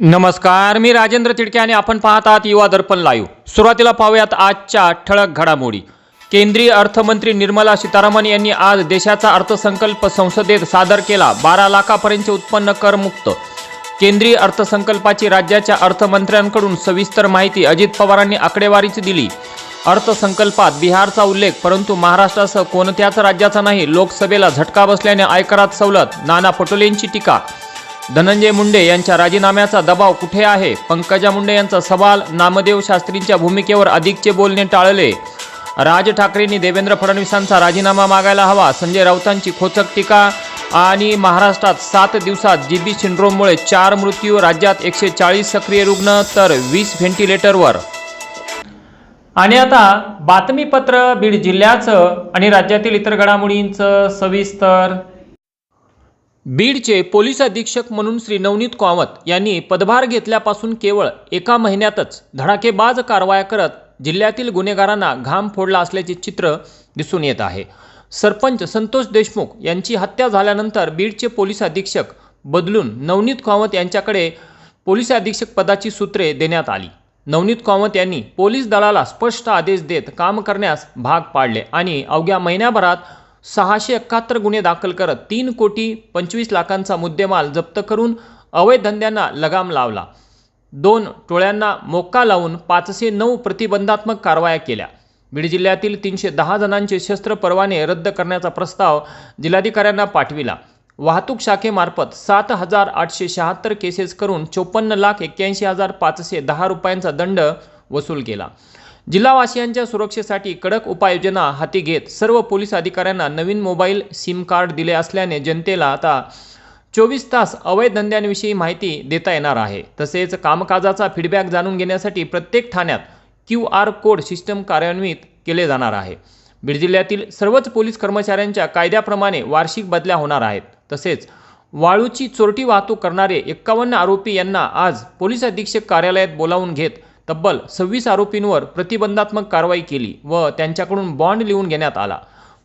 नमस्कार मी राजेंद्र तिडके आणि आपण पाहत आहात युवा दर्पण लाईव्ह सुरुवातीला पाहूयात आजच्या ठळक घडामोडी. केंद्रीय अर्थमंत्री निर्मला सीतारामन यांनी आज देशाचा अर्थसंकल्प संसदेत सादर केला. बारा लाखापर्यंतचे उत्पन्न करमुक्त. केंद्रीय अर्थसंकल्पाची राज्याच्या अर्थमंत्र्यांकडून सविस्तर माहिती अजित पवारांनी आकडेवारीच दिली. अर्थसंकल्पात बिहारचा उल्लेख परंतु महाराष्ट्रासह कोणत्याच राज्याचा नाही. लोकसभेला झटका बसल्याने आयकरात सवलत. नाना पटोलेंची टीका. धनंजय मुंडे यांच्या राजीनाम्याचा दबाव कुठे आहे? पंकजा मुंडे यांचा सवाल नामदेव शास्त्रींच्या भूमिकेवर अधिकचे बोलणे टाळले. राज ठाकरेंनी देवेंद्र फडणवीसांचा राजीनामा मागायला हवा. संजय राऊतांची खोचक टीका आणि महाराष्ट्रात सात दिवसात जीबी सिंड्रोममुळे चार मृत्यू राज्यात एकशे चाळीस सक्रिय रुग्ण तर वीस व्हेंटिलेटरवर. आणि आता बातमीपत्र बीड जिल्ह्याचं आणि राज्यातील इतर घडामोडींचं सविस्तर. बीडचे पोलीस अधीक्षक म्हणून श्री नवनीत कामत यांनी पदभार घेतल्यापासून केवळ एका महिन्यातच धडाकेबाज कारवाया करत जिल्ह्यातील गुन्हेगारांना घाम फोडला असल्याचे चित्र दिसून येत आहे. सरपंच संतोष देशमुख यांची हत्या झाल्यानंतर बीडचे पोलीस अधीक्षक बदलून नवनीत कामत यांच्याकडे पोलीस अधीक्षक पदाची सूत्रे देण्यात आली. नवनीत कामत यांनी पोलीस दलाला स्पष्ट आदेश देत काम करण्यास भाग पाडले आणि अवघ्या महिन्याभरात सहाशे एकाहत्तर गुन्हे दाखल करत तीन कोटी पंचवीस लाखांचा मुद्देमाल जप्त करून अवैध धंद्यांना लगाम लावला. दोन टोळ्यांना मोक्का लावून पाचशे नऊ प्रतिबंधात्मक कारवाया केल्या. बीड जिल्ह्यातील तीनशे दहा जणांचे शस्त्र परवाने रद्द करण्याचा प्रस्ताव जिल्हाधिकाऱ्यांना पाठविला. वाहतूक शाखेमार्फत सात हजार आठशे शहात्तर केसेस करून चोपन्न लाख एक्क्याऐंशी हजार पाचशे दहा रुपयांचा दंड वसूल केला. जिल्हावासियांच्या सुरक्षेसाठी कडक उपाययोजना हाती घेत सर्व पोलीस अधिकाऱ्यांना नवीन मोबाईल सिम कार्ड दिले असल्याने जनतेला आता चोवीस तास अवैध धंद्यांविषयी माहिती देता येणार आहे. तसेच कामकाजाचा फीडबॅक जाणून घेण्यासाठी प्रत्येक ठाण्यात क्यू आर कोड सिस्टम कार्यान्वित केले जाणार आहे. बीड जिल्ह्यातील सर्वच पोलीस कर्मचाऱ्यांच्या कायद्याप्रमाणे वार्षिक बदल्या होणार आहेत. तसेच वाळूची चोरटी वाहतूक करणारे एक्कावन्न आरोपी यांना आज पोलीस अधीक्षक कार्यालयात बोलावून घेत तब्बल सव्वीस आरोपींवर प्रतिबंधात्मक कारवाई केली व त्यांच्याकडून बॉन्ड लिहून घेण्यात आला.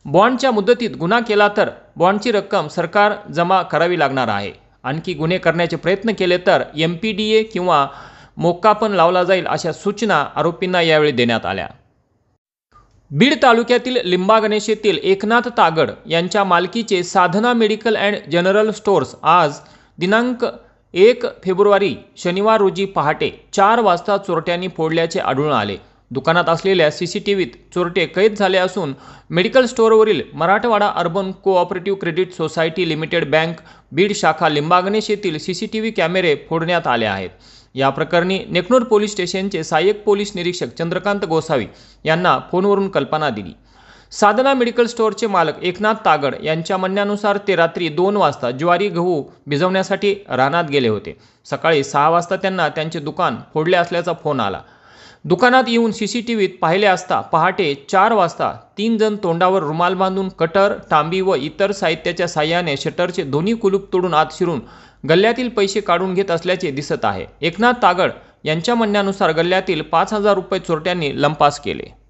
बॉन्डच्या मुदतीत गुन्हा केला तर बॉन्डची रक्कम सरकार जमा करावी लागणार आहे. आणखी गुन्हे करण्याचे प्रयत्न केले तर एम पी डी ए किंवा मोक्का पण लावला जाईल अशा सूचना आरोपींना यावेळी देण्यात आल्या. बीड तालुक्यातील लिंबा गणेश येथील एकनाथ तागड यांच्या मालकीचे Sadhana medical and general stores आज दिनांक एक फेब्रुवारी शनिवार रोजी पहाटे चार वाजता चोरट्यांनी फोडल्याचे आढळून आले. दुकानात असलेल्या सी सी टी व्हीत चोरटे कैद झाले असून medical स्टोअरवरील Marathwada urban cooperative credit society limited bank Beed शाखा लिंबागणेश येथील सी सी टी व्ही कॅमेरे फोडण्यात आले आहेत. या प्रकरणी नेकनूर पोलीस स्टेशनचे सहाय्यक पोलीस निरीक्षक चंद्रकांत गोसावी यांना फोनवरून कल्पना दिली. साधना मेडिकल स्टोअरचे मालक एकनाथ तागड यांच्या म्हणण्यानुसार ते रात्री दोन वाजता ज्वारी गहू भिजवण्यासाठी रानात गेले होते. सकाळी सहा वाजता त्यांना त्यांचे दुकान फोडले असल्याचा फोन आला. दुकानात येऊन सी सी टी व्हीत पाहिले असता पहाटे चार वाजता तीन जण तोंडावर रुमाल बांधून कटर तांबी व इतर साहित्याच्या साह्याने शटरचे दोन्ही कुलूप तोडून आत शिरून गल्ल्यातील पैसे काढून घेत असल्याचे दिसत आहे. एकनाथ तागड यांच्या म्हणण्यानुसार गल्ल्यातील पाच हजार रुपये चोरट्यांनी लंपास केले.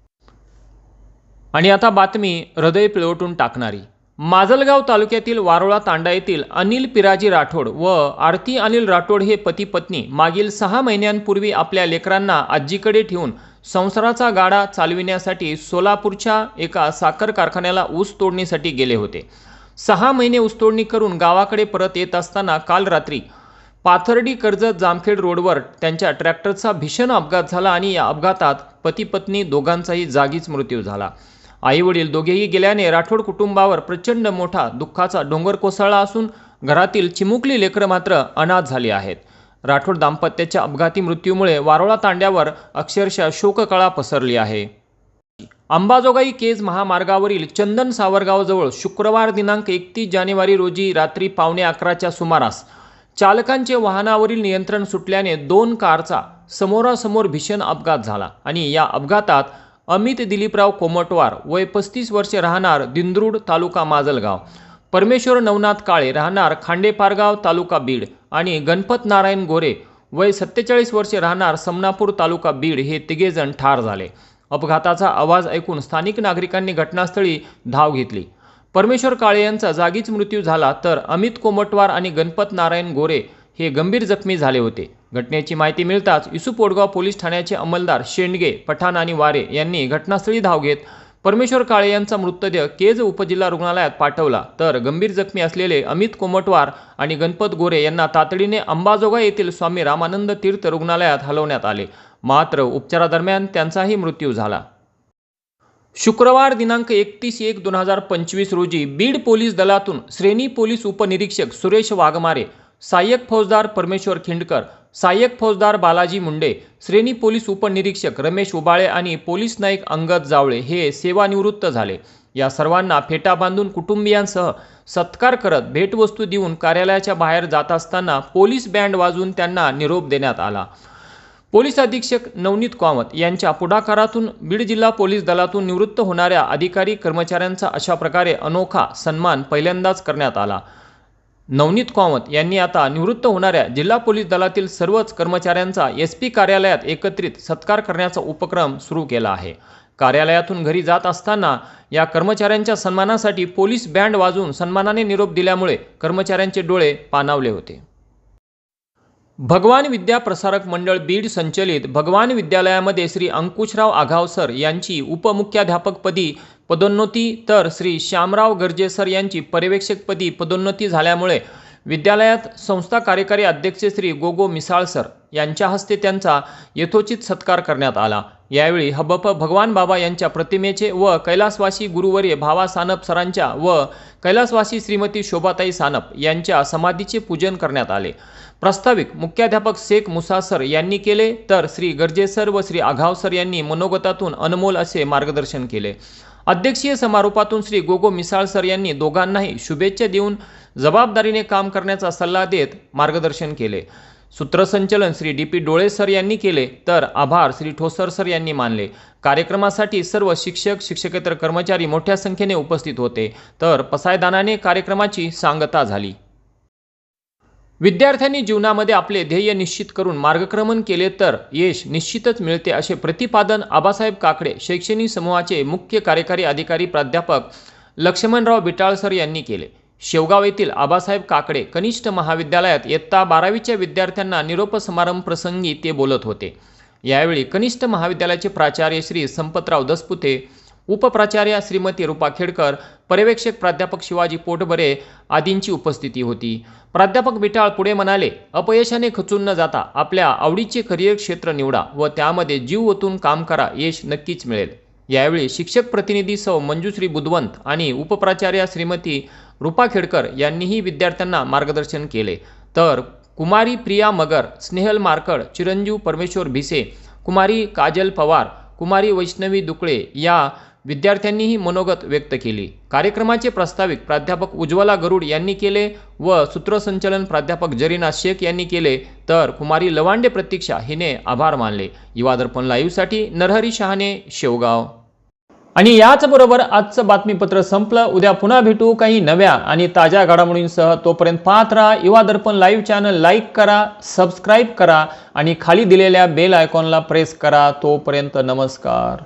आणि आता बातमी हृदय पिळवटून टाकणारी. माजलगाव तालुक्यातील वारोळा तांडा येथील अनिल पिराजी राठोड व आरती अनिल राठोड हे पती पत्नी मागील सहा महिन्यांपूर्वी आपल्या लेकरांना आजीकडे ठेवून संसाराचा गाडा चालविण्यासाठी सोलापूरच्या एका साखर कारखान्याला ऊस तोडणीसाठी गेले होते. सहा महिने ऊसतोडणी करून गावाकडे परत येत असताना काल रात्री पाथर्डी कर्जत जामखेड रोडवर त्यांच्या ट्रॅक्टरचा भीषण अपघात झाला आणि या अपघातात पती पत्नी दोघांचाही जागीच मृत्यू झाला. आईवडील दोघेही गेल्याने राठोड कुटुंबावर प्रचंड मोठा दुःखाचा डोंगर कोसळला असून घरातील चिमुकली लेकरं मात्र अनाथ झाली आहेत. राठोड दाम्पत्याच्या अपघाती मृत्यूमुळे वारोळा तांड्यावर अक्षरशः शोककळा पसरली आहे. अंबाजोगाई केज महामार्गावरील चंदन सावरगावजवळ शुक्रवार दिनांक एकतीस जानेवारी रोजी रात्री पावणे अकराच्या सुमारास चालकांचे वाहनावरील नियंत्रण सुटल्याने दोन कारचा समोरासमोर भीषण अपघात झाला आणि या अपघातात अमित दिलीपराव कोमटवार वय पस्तीस वर्षे राहणार दिंद्रूड तालुका माजलगाव. परमेश्वर नवनाथ काळे राहणार खांडेपारगाव तालुका बीड आणि गणपत नारायण गोरे वय सत्तेचाळीस वर्षे राहणार समनापूर तालुका बीड हे तिघेजण ठार झाले. अपघाताचा आवाज ऐकून स्थानिक नागरिकांनी घटनास्थळी धाव घेतली. परमेश्वर काळे यांचा जागीच मृत्यू झाला तर अमित कोमटवार आणि गणपत नारायण गोरे हे गंभीर जखमी झाले होते. घटनेची माहिती मिळताच युसुफ ओडगाव पोलीस ठाण्याचे अंमलदार शेंडगे पठाण आणि वारे यांनी घटनास्थळी धाव घेत परमेश्वर काळे यांचा मृतदेह केज उपजिल्हा रुग्णालयात पाठवला. तर गंभीर जखमी असलेले अमित कोमटवार आणि गणपत गोरे यांना तातडीने अंबाजोगा येथील स्वामी रामानंद तीर्थ रुग्णालयात हलवण्यात आले. मात्र उपचारादरम्यान त्यांचाही मृत्यू झाला. शुक्रवार दिनांक एकतीस एक दोन हजार पंचवीस रोजी बीड पोलीस दलातून श्रेणी पोलीस उपनिरीक्षक सुरेश वाघमारे सहाय्यक फौजदार परमेश्वर खिंडकर सहाय्यक फौजदार बालाजी मुंडे श्रेणी पोलीस उपनिरीक्षक रमेश उबाळे आणि पोलीस नाईक अंगद जावळे हे सेवानिवृत्त झाले. या सर्वांना फेटा बांधून कुटुंबियांसह सत्कार करत भेटवस्तू देऊन कार्यालयाच्या बाहेर जात असताना पोलीस बँड वाजवून त्यांना निरोप देण्यात आला. पोलीस अधीक्षक नवनीत कामत यांच्या पुढाकारातून बीड जिल्हा पोलीस दलातून निवृत्त होणाऱ्या अधिकारी कर्मचाऱ्यांचा अशा प्रकारे अनोखा सन्मान पहिल्यांदाच करण्यात आला. नवनीत कामत यांनी आता निवृत्त होणाऱ्या जिल्हा पोलीस दलातील सर्वच कर्मचाऱ्यांचा एस पी कार्यालयात एकत्रित सत्कार करण्याचा उपक्रम सुरू केला आहे. कार्यालयातून घरी जात असताना या कर्मचाऱ्यांच्या सन्मानासाठी पोलीस बँड वाजवून सन्मानाने निरोप दिल्यामुळे कर्मचाऱ्यांचे डोळे पाणावले होते. भगवान विद्या प्रसारक मंडळ बीड संचलित भगवान विद्यालयामध्ये श्री अंकुशराव आघावसर यांची उपमुख्याध्यापकपदी पदोन्नती तर श्री श्यामराव गर्जे सर यांची पर्यवेक्षकपदी पदोन्नती झाल्यामुळे विद्यालयात संस्था कार्यकारी अध्यक्ष श्री गोगो मिसाळ सर यांच्या हस्ते त्यांचा यथोचित सत्कार करण्यात आला. यावेळी हबप भगवान बाबा यांच्या प्रतिमेचे व कैलासवासी गुरुवर्य भावा सानप सरांच्या व कैलासवासी श्रीमती शोभाताई सानप यांच्या समाधीचे पूजन करण्यात आले. प्रास्ताविक मुख्याध्यापक शेख मुसा सर यांनी केले तर श्री गर्जे सर व श्री आघाव सर यांनी मनोगतातून अनमोल असे मार्गदर्शन केले. अध्यक्षीय समारोपातून श्री गोगो मिसाळ सर यांनी दोघांनाही शुभेच्छा देऊन जबाबदारीने काम करण्याचा सल्ला देत मार्गदर्शन केले. सूत्रसंचलन Shri D P Dole sir यांनी केले तर आभार श्री ठोसर सर यांनी मानले. कार्यक्रमासाठी सर्व शिक्षक शिक्षकेतर कर्मचारी मोठ्या संख्येने उपस्थित होते तर पसायदानाने कार्यक्रमाची सांगता झाली. विद्यार्थ्यांनी जीवनामध्ये आपले ध्येय निश्चित करून मार्गक्रमण केले तर यश निश्चितच मिळते असे प्रतिपादन आबासाहेब काकडे शैक्षणिक समूहाचे मुख्य कार्यकारी अधिकारी प्राध्यापक लक्ष्मणराव बिटाळसर यांनी केले. शेवगाव येथील आबासाहेब काकडे कनिष्ठ महाविद्यालयात इयत्ता बारावीच्या विद्यार्थ्यांना निरोप समारंभ प्रसंगी ते बोलत होते. यावेळी कनिष्ठ महाविद्यालयाचे प्राचार्य श्री संपतराव दसपुते उपप्राचार्या श्रीमती रुपा खेडकर पर्यवेक्षक प्राध्यापक शिवाजी पोटबरे आदींची उपस्थिती होती. प्राध्यापक बिटाळ पुढे म्हणाले अपयशाने खचून न जाता आपल्या आवडीचे करिअर क्षेत्र निवडा व त्यामध्ये जीव ओतून काम करा यश नक्कीच मिळेल. यावेळी शिक्षक प्रतिनिधी सौ मंजुश्री बुधवंत आणि उपप्राचार्या श्रीमती रुपा खेडकर यांनीही विद्यार्थ्यांना मार्गदर्शन केले. तर कुमारी प्रिया मगर स्नेहल मार्कड चिरंजीव परमेश्वर भिसे कुमारी काजल पवार कुमारी वैष्णवी दुकळे या विद्यार्थ्यांनीही मनोगत व्यक्त केली. कार्यक्रमाचे प्रास्ताविक प्राध्यापक उज्ज्वला गरुड यांनी केले व सूत्रसंचलन प्राध्यापक जरीना शेख यांनी केले. तर कुमारी लवांडे प्रतीक्षा हिने आभार मानले. युवा दर्पण लाईव्हसाठी नरहरी शहाणे शेवगाव. आणि याचबरोबर आजचं बातमीपत्र संपलं. उद्या पुन्हा भेटू काही नव्या आणि ताज्या घडामोडींसह तोपर्यंत पाहत राहा Yuva Darpan live channel. Like करा सबस्क्राईब करा आणि खाली दिलेल्या बेल आयकॉनला प्रेस करा. तोपर्यंत नमस्कार.